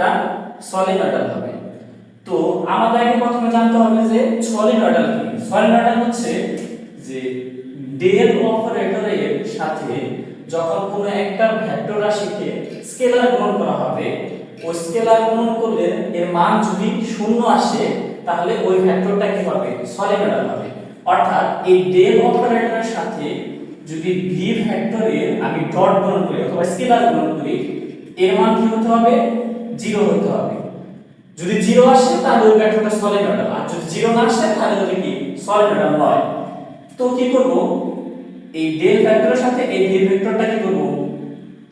ভেক্টরটা solenoidal হবে। তো আমাদের আগে প্রথমে জানতে হবে যে সলিনয়েডাল কি? সলিনয়েডাল হচ্ছে যে ডেল অপারেটরের সাথে যখন কোনো একটা ভেক্টর রাশিকে স্কেলার গুণন করা হবে, ওই স্কেলার গুণন করলে এর মান যদি শূন্য আসে, তাহলে ওই ভেক্টরটা কি হবে? সলিনয়েডাল হবে। অর্থাৎ এই ডেল অপারেটরের সাথে যদি ভি ভেক্টরের আমি ডট গুণন করি অথবা স্কেলার গুণন করি, এর মান কি হতে হবে? জিরো হতে হবে। যদি জিরো আসে, তাহলে ওই ভেক্টরটা সলিনয়েডাল। আর যদি জিরো না আসে, তাহলে ওটা কি? সলিনয়েডাল নয়। তো কি করব? এই ডেল ভেক্টরের সাথে এই ভি ভেক্টরটা কি করব?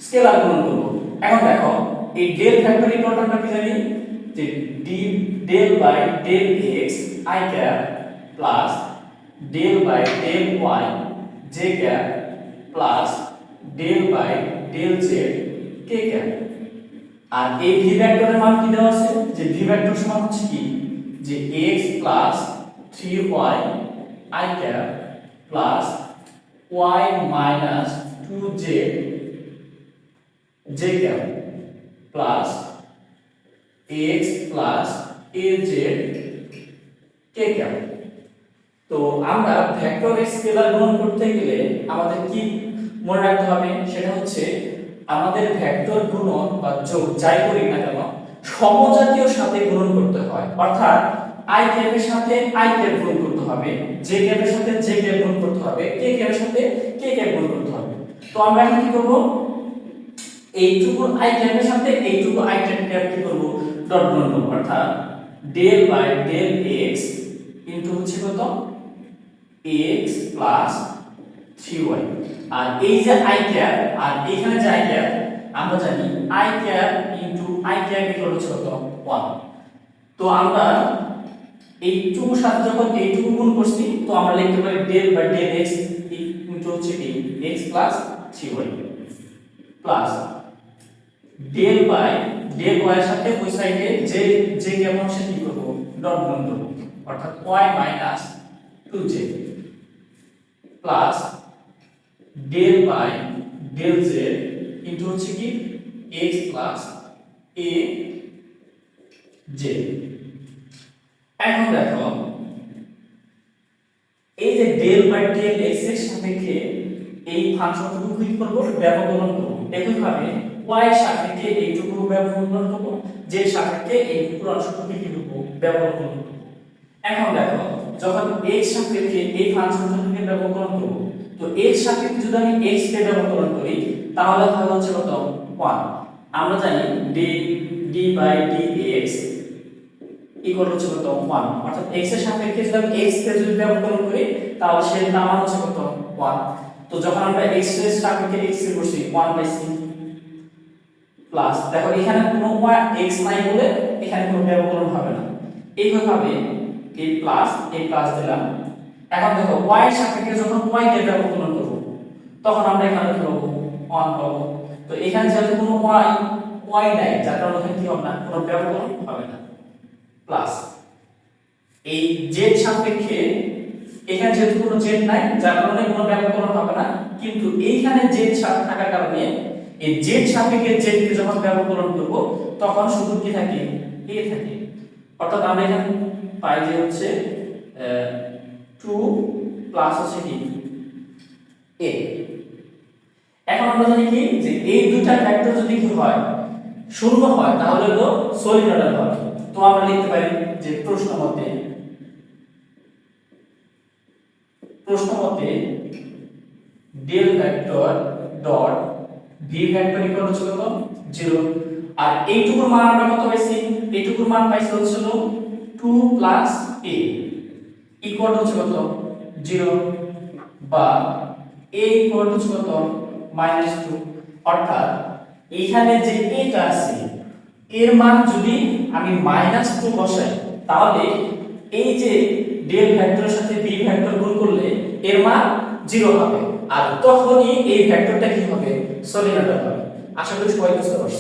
স্কেলার গুণন করব। এখন দেখো, এই ডেল ভেক্টর ইকুয়াল আমরা কি জানি? যে d del by del x i cap plus del by del y j cap plus del by del z k cap আর এই ভি ভেক্টরের মান কি দেওয়া আছে? যে ভি ভেক্টর সমান হচ্ছে কি? যে x plus 3y i cap plus y minus 2z j cap plus x plus az k cap তো আমরা ভেক্টরের স্কেলার গ্রহণ করতে গেলে আমাদের কি মনে রাখতে হবে? সেটা হচ্ছে আমাদের ভেক্টর গুণন বা যোগ যাই করি না কেন, সমজাতীয় সাথে গুণন করতে হয়। অর্থাৎ, i ক্যাপের সাথে আই ক্যাপ গুণ করতে হবে, j ক্যাপের সাথে j ক্যাপ গুণ করতে হবে, k ক্যাপের সাথে কে ক্যাপ গুণ করতে হবে। তো আমরা এখন কি করব? এইটুকু i ক্যাপের সাথে এইটুকু আই ক্যাপ কি করব? ডট গুণ করব। অর্থাৎ del by del x into হচ্ছে কত? x প্লাস 3y আর এই যে i ক্যাপ আর এখানে যে i ক্যাপ আমরা জানি i cap into i cap equal হচ্ছে কত? 1 তো আমরা এইটুকুর সাথে যখন এইটুকু গুণ করছি, তো আমরা লিখতে পারি del by del x into হচ্ছে কি x plus 3y plus del by del y এর সাথে ওই সাইডে যে যে কেমন সে কি করব? ডট গুণ করব। অর্থাৎ y minus 2j plus del by del z into হচ্ছে কি x প্লাস a j এখন দেখো, এই যে ডেল বাই ডেল x এর সাপেক্ষে এই ফাংশনটুকু কি করব? ব্যবকলন করব। একইভাবে y এর সাপেক্ষে এইটুকু ব্যবকলন করব, z এর সাপেক্ষে এই পুরো অংশটুকু কি করব? ব্যবকলন করব। এখন দেখো, যখন x সাপেক্ষে এই ফাংশনটুকুকে ব্যবকলন করব তো x সাপেক্ষে যদি আমি x কে ব্যবকলন করি, তাহলে তাহলে হচ্ছে কত? 1 আমরা জানি d d by dx equal হচ্ছে কত? 1 অর্থাৎ x এর সাপেক্ষে যদি আমি x কে যদি ব্যবকলন করি, তাহলে সের মান হচ্ছে কত? 1 তো যখন আমরা x এর সাপেক্ষে x এর বসি 1 বাই c প্লাস দেখো এখানে কোনো x নাই বলে এখানে কোনো ব্যবকলন হবে না। এইভাবে a প্লাস a প্লাস দিলাম। এখন দেখো y এর সাপেক্ষে যখন y কে ব্যবকলন করব, তখন আমরা এখানে কি পাবো 1 পাবো। তো এখানে যেহেতু কোনো y y নাই, যার কারণে এখানে কি হবে না? কোনো ব্যবকলন হবে না। প্লাস এই z সাপেক্ষে এখানে যেহেতু কোনো z নাই, যার কারণে কোনো ব্যবকলন হবে না, কিন্তু এইখানে z থাকার কারণে এই z সাপেক্ষে z কে যখন ব্যবকলন করব, তখন শুধু কি থাকে? a থাকে। অর্থাৎ আমরা এখানে পাই যে হচ্ছে 2 প্লাস হচ্ছে কি? A এখন আমরা জানি কি? যে এই দুইটা ভেক্টর যদি কি হয়, শূন্য হয়, তাহলে হলো সলিনয়েডাল হবে তো আমরা লিখতে পারি যে প্রশ্ন মতে প্রশ্ন মতে del vector dot V vector equal হচ্ছে কত? 0 আর এইটুকুর মান আমরা কত পাইছি? এইটুকুর মান পাইছি হচ্ছে 2 প্লাস a ইকুয়াল হচ্ছে কত 0 বা a ইকুয়াল হচ্ছে কত মাইনাস 2 অর্থাৎ এইখানে যে এটা আছে, এর মান যদি আমি মাইনাস টু বসাই, তাহলে এই যে ডেল ভেক্টরের সাথে বি ভেক্টর গুণ করলে এর মান জিরো হবে। আর তখনই এই ভেক্টরটা কি হবে? সলিনয়েডাল হবে। আশা করি সবাই বুঝতে পারছ।